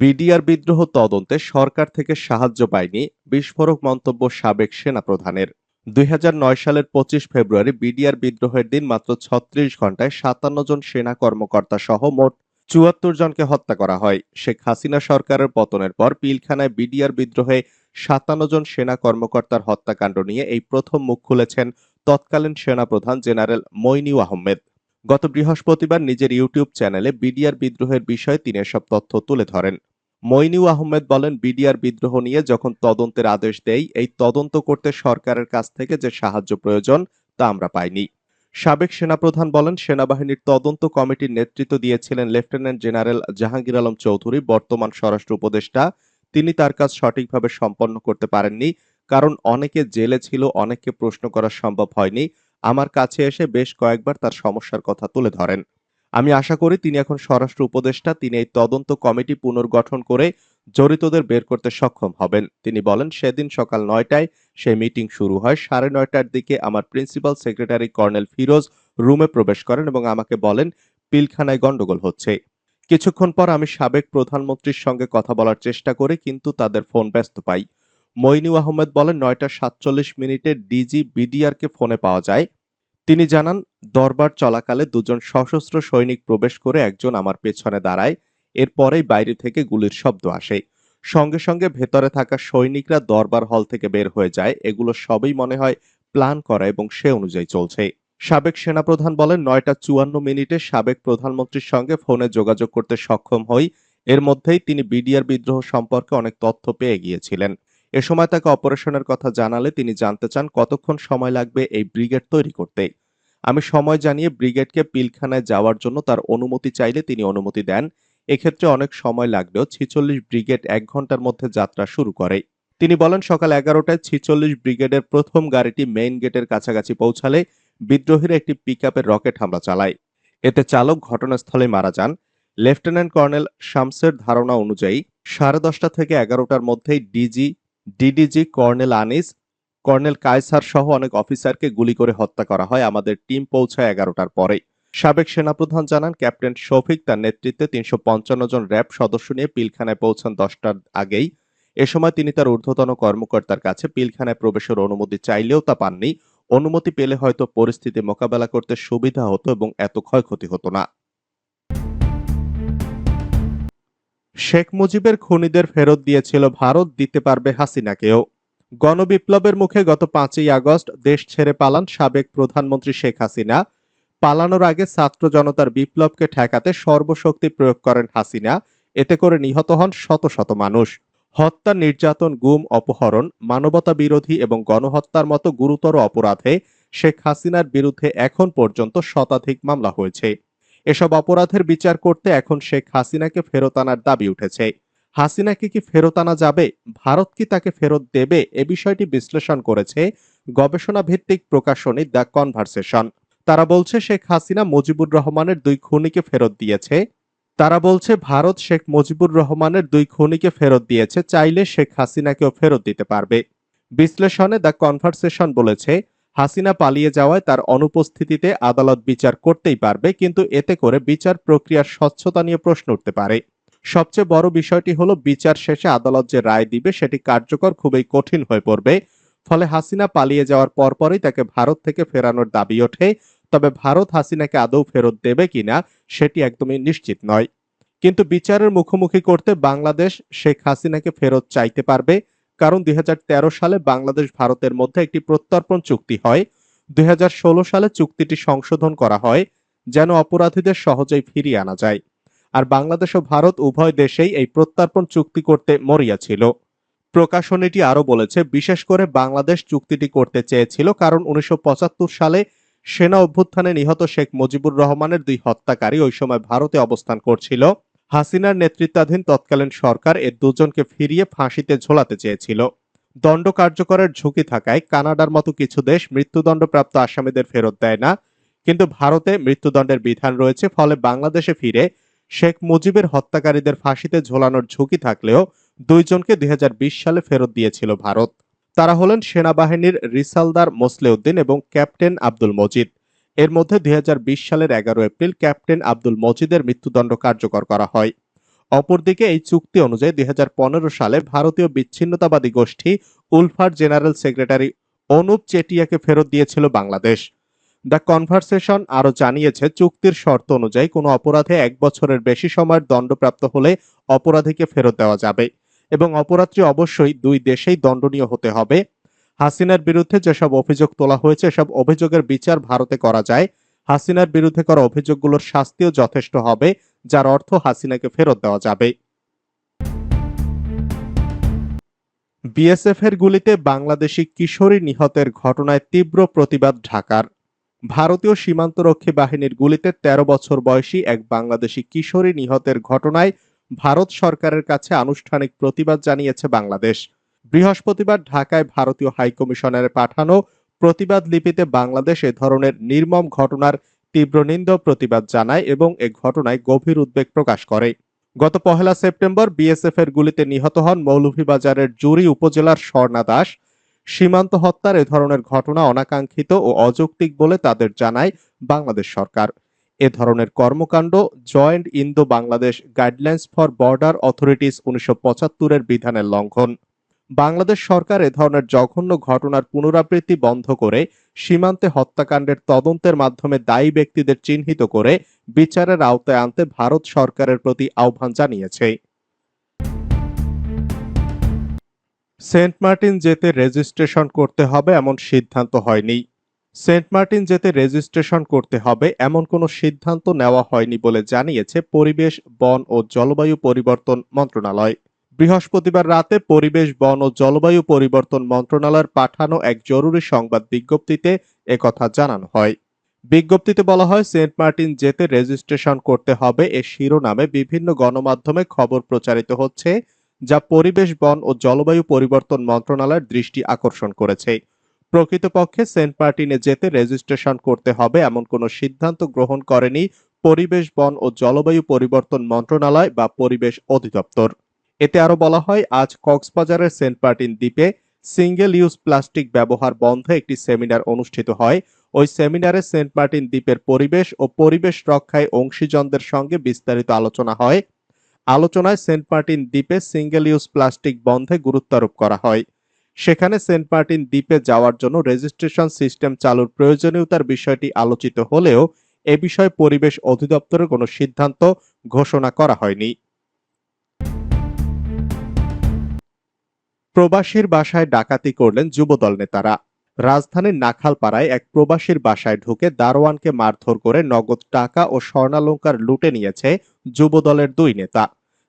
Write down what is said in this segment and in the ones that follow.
BDR বিদ্রোহ তদন্তে সরকার থেকে সাহায্য পায়নি বিস্ফোরক মন্তব্য সাবেক সেনাপ্রধানের। দুই হাজার নয় সালের পঁচিশ ফেব্রুয়ারি বিডিআর বিদ্রোহের দিন মাত্র ছত্রিশ ঘন্টায় সাতান্ন জন সেনা কর্মকর্তা সহ মোট চুয়াত্তর জনকে হত্যা করা হয়। শেখ হাসিনা সরকারের পতনের পর পিলখানায় বিডিআর বিদ্রোহে সাতান্ন জন সেনা কর্মকর্তার হত্যাকাণ্ড নিয়ে এই প্রথম মুখ খুলেছেন তৎকালীন সেনাপ্রধান জেনারেল মইনিউ আহমেদ। গত বৃহস্পতিবার নিজের ইউটিউব চ্যানেলে বিডিআর বিদ্রোহের বিষয়ে তিনি এসব তথ্য তুলে ধরেন। মইনিউ আহমেদ বলেন, বিডিআর বিদ্রোহ নিয়ে যখন তদন্তের আদেশ দেই, এই তদন্ত করতে সরকারের কাছ থেকে যে সাহায্য প্রয়োজন, তা আমরা পাইনি। সাবেক সেনাপ্রধান বলেন, সেনাবাহিনীর তদন্ত কমিটির নেতৃত্ব দিয়েছিলেন লেফটেন্যান্ট জেনারেল জাহাঙ্গীর আলম চৌধুরী, বর্তমান স্বরাষ্ট্র উপদেষ্টা। তিনি তার কাজ সঠিকভাবে সম্পন্ন করতে পারেননি, কারণ অনেকে জেলে ছিল, অনেককে প্রশ্ন করা সম্ভব হয়নি। আমার কাছে এসে বেশ কয়েকবার তার সমস্যার কথা তুলে ধরেন। আমি আশা করি তিনি এখন স্বরাষ্ট্র উপদেষ্টা, তিনি এই তদন্ত কমিটি পুনর্গঠন করে জড়িতদের বের করতে সক্ষম হবেন। তিনি বলেন, সেদিন সকাল নয়টায় সেই মিটিং শুরু হয়। সাড়ে নয়টার দিকে আমার প্রিন্সিপাল সেক্রেটারি কর্নেল ফিরোজ রুমে প্রবেশ করেন এবং আমাকে বলেন, পিলখানায় গন্ডগোল হচ্ছে। কিছুক্ষণ পর আমি সাবেক প্রধানমন্ত্রীর সঙ্গে কথা বলার চেষ্টা করি, কিন্তু তাদের ফোন ব্যস্ত পাই। মইনু আহমেদ বলেন, নয়টা সাতচল্লিশ মিনিটে ডিজি বিডিআরকে ফোনে পাওয়া যায়। তিনি জানান, দরবার চলাকালে দুজন সশস্ত্র সৈনিক প্রবেশ করে একজন আমার পেছনে দাঁড়ায়, এরপরেই বাইরে থেকে গুলির শব্দ আসে। সঙ্গে সঙ্গে ভেতরে থাকা সৈনিকরা দরবার হল থেকে বের হয়ে যায়। এগুলো সবই মনে হয় প্ল্যান করা এবং সে অনুযায়ী চলছে। সাবেক সেনাপ্রধান বলেন, নয়টা চুয়ান্ন মিনিটে সাবেক প্রধানমন্ত্রীর সঙ্গে ফোনে যোগাযোগ করতে সক্ষম হই। এর মধ্যেই তিনি বিডিআর বিদ্রোহ সম্পর্কে অনেক তথ্য পেয়ে গিয়েছিলেন। এ সময় তাকে অপারেশনের কথা জানালে তিনি জানতে চান কতক্ষণ সময় লাগবে এই ব্রিগেড তৈরি করতে। আমি সময় জানিয়ে ব্রিগেডকে পিলখানায় যাওয়ার জন্য তার অনুমতি চাইলে তিনি অনুমতি দেন। এক্ষেত্রে অনেক সময় লাগলেও ছিচল্লিশ ব্রিগেড এক ঘণ্টার মধ্যে যাত্রা শুরু করে। তিনি বলেন, সকাল এগারোটায় ছিচল্লিশ ব্রিগেডের প্রথম গাড়িটি মেইন গেটের কাছাকাছি পৌঁছালে বিদ্রোহীরা একটি পিকআপের রকেট হামলা চালায়। এতে চালক ঘটনাস্থলে মারা যান। লেফটেন্যান্ট কর্নেল শামসের ধারণা অনুযায়ী সাড়ে দশটা থেকে এগারোটার মধ্যেই DG DDG colonel Anis colonel Kaiser সহ অনেক অফিসারকে গুলি করে হত্যা করা হয়। আমাদের টিম পৌঁছায় এগারোটার পরে সাবেক সেনাপ্রধান জানান, ক্যাপ্টেন শফিক তার নেতৃত্বে তিনশো পঞ্চান্ন জন র্যাব সদস্য নিয়ে পিলখানায় পৌঁছান দশটার আগেই। এ সময় তিনি তার ঊর্ধ্বতন কর্মকর্তার কাছে পিলখানায় প্রবেশের অনুমতি চাইলেও তা পাননি। অনুমতি পেলে হয়তো পরিস্থিতি মোকাবেলা করতে সুবিধা হতো এবং এত ক্ষয়ক্ষতি হতো না। শেখ মুজিবের খুনিদের ফেরত দিয়েছিল ভারত, দিতে পারবে হাসিনাকেও। গণবিপ্লবের মুখে গত পাঁচই আগস্ট দেশ ছেড়ে পালান সাবেক প্রধানমন্ত্রী শেখ হাসিনা। পালানোর আগে ছাত্র জনতার বিপ্লবকে ঠেকাতে সর্বশক্তি প্রয়োগ করেন হাসিনা। এতে করে নিহত হন শত শত মানুষ। হত্যা, নির্যাতন, গুম, অপহরণ, মানবতা বিরোধী এবং গণহত্যার মতো গুরুতর অপরাধে শেখ হাসিনার বিরুদ্ধে এখন পর্যন্ত শতাধিক মামলা হয়েছে। এসব অপরাধের বিচার করতে এখন শেখ হাসিনাকে ফেরত আনার দাবি উঠেছে। হাসিনাকে কি ফেরত আনা যাবে? ভারত কি তাকে ফেরত দেবে? এ বিষয়টি বিশ্লেষণ করেছে গবেষণা ভিত্তিক প্রকাশনী দ্য কনভারসেশন। তারা বলছে, শেখ হাসিনা মুজিবুর রহমানের দুই খুনিকে ফেরত দিয়েছে। তারা বলছে, ভারত শেখ মুজিবুর রহমানের দুই খুনিকে ফেরত দিয়েছে, চাইলে শেখ হাসিনাকেও ফেরত দিতে পারবে। বিশ্লেষণে দ্য কনভারসেশন বলেছে হাসিনা পালিয়ে যাওয়ায় তার অনুপস্থিতিতে আদালত বিচার করতেই পারবে, কিন্তু এতে করে বিচার প্রক্রিয়ার স্বচ্ছতা নিয়ে প্রশ্ন উঠতে পারে। সবচেয়ে বড় বিষয়টি হলো, বিচার শেষে আদালত যে রায় দিবে সেটি কার্যকর খুবই কঠিন হয়ে পড়বে। ফলে হাসিনা পালিয়ে যাওয়ার পরপরই তাকে ভারত থেকে ফেরানোর দাবি ওঠে, তবে ভারত হাসিনাকে আদৌ ফেরত দেবে কিনা সেটি একদমই নিশ্চিত নয়। কিন্তু বিচারের মুখোমুখি করতে বাংলাদেশ শেখ হাসিনাকে ফেরত চাইতে পারবে কারণ দুই হাজার তেরো সালে বাংলাদেশ ভারতের মধ্যে একটি প্রত্যর্পণ চুক্তি হয়। দুই হাজার ষোলো সালে চুক্তিটি সংশোধন করা হয়, যেন অপরাধীদের সহজেই ফিরিয়ে আনা যায়। আর বাংলাদেশ ও ভারত উভয় দেশেই এই প্রত্যর্পণ চুক্তি করতে মরিয়া ছিল। প্রকাশনীটি আরও বলেছে, বিশেষ করে বাংলাদেশ চুক্তিটি করতে চেয়েছিল কারণ উনিশশো পঁচাত্তর সালে সেনা অভ্যুত্থানে নিহত শেখ মুজিবুর রহমানের দুই হত্যাকারী ওই সময় ভারতে অবস্থান করছিল। হাসিনার নেতৃত্বাধীন তৎকালীন সরকার এ দুজনকে ফিরিয়ে ফাঁসিতে ঝোলাতে চেয়েছিল। দণ্ড কার্যকরের ঝুঁকি থাকায় কানাডার মতো কিছু দেশ মৃত্যুদণ্ডপ্রাপ্ত আসামিদের ফেরত দেয় না, কিন্তু ভারতে মৃত্যুদণ্ডের বিধান রয়েছে, ফলে বাংলাদেশে ফিরে শেখ মুজিবের হত্যাকারীদের ফাঁসিতে ঝোলানোর ঝুঁকি থাকলেও দুইজনকে দুই হাজার বিশ সালে ফেরত দিয়েছিল ভারত। তারা হলেন সেনাবাহিনীর রিসালদার মোসলেউদ্দিন এবং ক্যাপ্টেন আব্দুল মজিদ। এর মধ্যে দুই হাজার বিশ সালের এগারো এপ্রিল ক্যাপ্টেন আব্দুল মজিদের মৃত্যুদণ্ড কার্যকর করা হয়। অপরদিকে এই চুক্তি অনুযায়ী দু হাজার পনেরো সালে ভারতীয় বিচ্ছিন্নতাবাদী গোষ্ঠী উলফার জেনারেল সেক্রেটারি অনুপ চেটিয়াকে ফেরত দিয়েছিল বাংলাদেশ। দ্য কনভারসেশন আরও জানিয়েছে, চুক্তির শর্ত অনুযায়ী কোনো অপরাধে এক বছরের বেশি সময়ের দণ্ডপ্রাপ্ত হলে অপরাধীকে ফেরত দেওয়া যাবে এবং অপরাধটি অবশ্যই দুই দেশেই দণ্ডনীয় হতে হবে। হাসিনার বিরুদ্ধে যেসব অভিযোগ তোলা হয়েছে, এসব অভিযোগের বিচার ভারতে করা যায়। হাসিনার বিরুদ্ধে করা অভিযোগগুলোর শাস্তিও যথেষ্ট হবে, যার অর্থ হাসিনাকে ফেরত দেওয়া যাবে। বিএসএফ এর গুলিতে বাংলাদেশি কিশোরী নিহতের ঘটনায় তীব্র প্রতিবাদ ঢাকার। ভারতীয় সীমান্তরক্ষী বাহিনীর গুলিতে ১৩ বছর বয়সী এক বাংলাদেশি কিশোরী নিহতের ঘটনায় ভারত সরকারের কাছে আনুষ্ঠানিক প্রতিবাদ জানিয়েছে বাংলাদেশ। বৃহস্পতিবার ঢাকায় ভারতীয় হাইকমিশনের পাঠানো প্রতিবাদ লিপিতে বাংলাদেশ এ ধরনের নির্মম ঘটনার তীব্র নিন্দ প্রতিবাদ জানায় এবং এ ঘটনায় গভীর উদ্বেগ প্রকাশ করে। গত পহেলা সেপ্টেম্বর বিএসএফ এর গুলিতে নিহত হন মৌলভীবাজারের জুরি উপজেলার স্বর্ণা দাস। সীমান্ত হত্যার এ ধরনের ঘটনা অনাকাঙ্ক্ষিত ও অযৌক্তিক বলে তাদের জানায় বাংলাদেশ সরকার। এ ধরনের কর্মকাণ্ড joint Indo Bangladesh guidelines for border authorities উনিশশো পঁচাত্তরের বিধানের লঙ্ঘন। বাংলাদেশ সরকার এ ধরনের জঘন্য ঘটনার পুনরাবৃত্তি বন্ধ করে সীমান্তে হত্যাকাণ্ডের তদন্তের মাধ্যমে দায়ী ব্যক্তিদের চিহ্নিত করে বিচারের আওতায় আনতে ভারত সরকারের প্রতি আহ্বান জানিয়েছে। সেন্ট মার্টিন যেতে রেজিস্ট্রেশন করতে হবে এমন সিদ্ধান্ত হয়নি। সেন্ট মার্টিন যেতে রেজিস্ট্রেশন করতে হবে এমন কোনো সিদ্ধান্ত নেওয়া হয়নি বলে জানিয়েছে পরিবেশ, বন ও জলবায়ু পরিবর্তন মন্ত্রণালয়। বৃহস্পতিবার রাতে পরিবেশ, বন ও জলবায়ু পরিবর্তন মন্ত্রণালয়ের পাঠানো এক জরুরি সংবাদ বিজ্ঞপ্তিতে একথা জানানো হয়। বিজ্ঞপ্তিতে বলা হয়, সেন্ট মার্টিন যেতে রেজিস্ট্রেশন করতে হবে এ শিরোনামে বিভিন্ন গণমাধ্যমে খবর প্রচারিত হচ্ছে, যা পরিবেশ, বন ও জলবায়ু পরিবর্তন মন্ত্রণালয়ের দৃষ্টি আকর্ষণ করেছে। প্রকৃতপক্ষে সেন্ট মার্টিনে যেতে রেজিস্ট্রেশন করতে হবে এমন কোনো সিদ্ধান্ত গ্রহণ করেনি পরিবেশ, বন ও জলবায়ু পরিবর্তন মন্ত্রণালয় বা পরিবেশ অধিদপ্তর। এতে আরও বলা হয়, আজ কক্সবাজারের সেন্ট মার্টিন দ্বীপে সিঙ্গেল ইউজ প্লাস্টিক ব্যবহার বন্ধে একটি সেমিনার অনুষ্ঠিত হয়। ওই সেমিনারে সেন্ট মার্টিন দ্বীপের পরিবেশ ও পরিবেশ রক্ষায় অংশীজনদের সঙ্গে বিস্তারিত আলোচনা হয়। আলোচনায় সেন্ট মার্টিন দ্বীপে সিঙ্গেল ইউজ প্লাস্টিক বন্ধে গুরুত্বারোপ করা হয়। সেখানে সেন্ট মার্টিন দ্বীপে যাওয়ার জন্য রেজিস্ট্রেশন সিস্টেম চালুর প্রয়োজনীয়তার বিষয়টি আলোচিত হলেও এ বিষয়ে পরিবেশ অধিদপ্তরের কোনো সিদ্ধান্ত ঘোষণা করা হয়নি। প্রবাসীর বাসায় ডাকাতি করলেন যুবদল নেতারা। রাজধানীর নাখালপাড়ায় এক প্রবাসীর বাসায় ঢুকে দারোয়ানকে মারধর করে নগদ টাকা ও স্বর্ণালঙ্কার লুটে নিয়েছে যুবদলের দুই নেতা।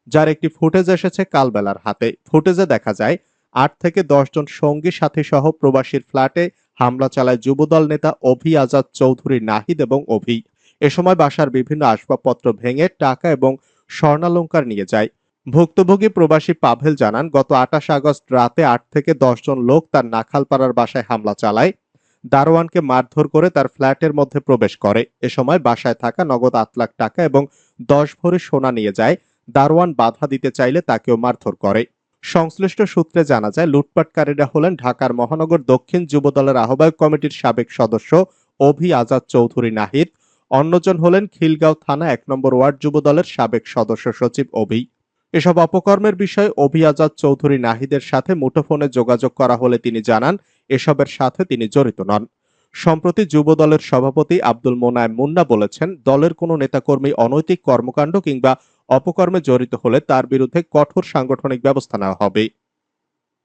যার একটি ফুটেজ এসেছে কালবেলার হাতে। ফুটেজে দেখা যায়, আট থেকে দশ জন সঙ্গী সাথী সহ প্রবাসীর ফ্ল্যাটে হামলা চালায় যুবদল নেতা অভি আজাদ চৌধুরী নাহিদ এবং অভি। এ সময় বাসার বিভিন্ন আসবাবপত্র ভেঙে টাকা এবং স্বর্ণালঙ্কার নিয়ে যায়। ভুক্তভোগী প্রবাসী পাভেল জানান, গত আঠাশ আগস্ট রাতে আট থেকে জন লোক তার নাখালপাড়ার বাসায় হামলা চালায়। দারোয়ানকে মারধর করে তার ফ্ল্যাটের মধ্যে প্রবেশ করে। এ সময় বাসায় থাকা নগদ আট লাখ টাকা এবং দশ ভরি সোনা নিয়ে যায়। দারোয়ান বাধা দিতে চাইলে তাকেও মারধর করে। সংশ্লিষ্ট সূত্রে জানা যায়, লুটপাটকারীরা হলেন ঢাকার মহানগর দক্ষিণ যুবদলের আহ্বায়ক কমিটির সাবেক সদস্য অভি আজাদ চৌধুরী নাহিদ। অন্যজন হলেন খিলগাঁও থানা এক নম্বর ওয়ার্ড যুবদলের সাবেক সদস্য সচিব অভি। এসব অপকর্মের বিষয়ে অভি আজাদ চৌধুরী নাহিদের সাথে মুঠোফোনে যোগাযোগ করা হলে তিনি জানান, এসবের সাথে তিনি জড়িত নন। সম্প্রতি যুব দলের সভাপতি আব্দুল মোনায়েম মুন্না বলেছেন, দলের কোনো নেতাকর্মী অনৈতিক কর্মকাণ্ড কিংবা অপকর্মে জড়িত হলে তার বিরুদ্ধে কঠোর সাংগঠনিক ব্যবস্থা নেওয়া হবে।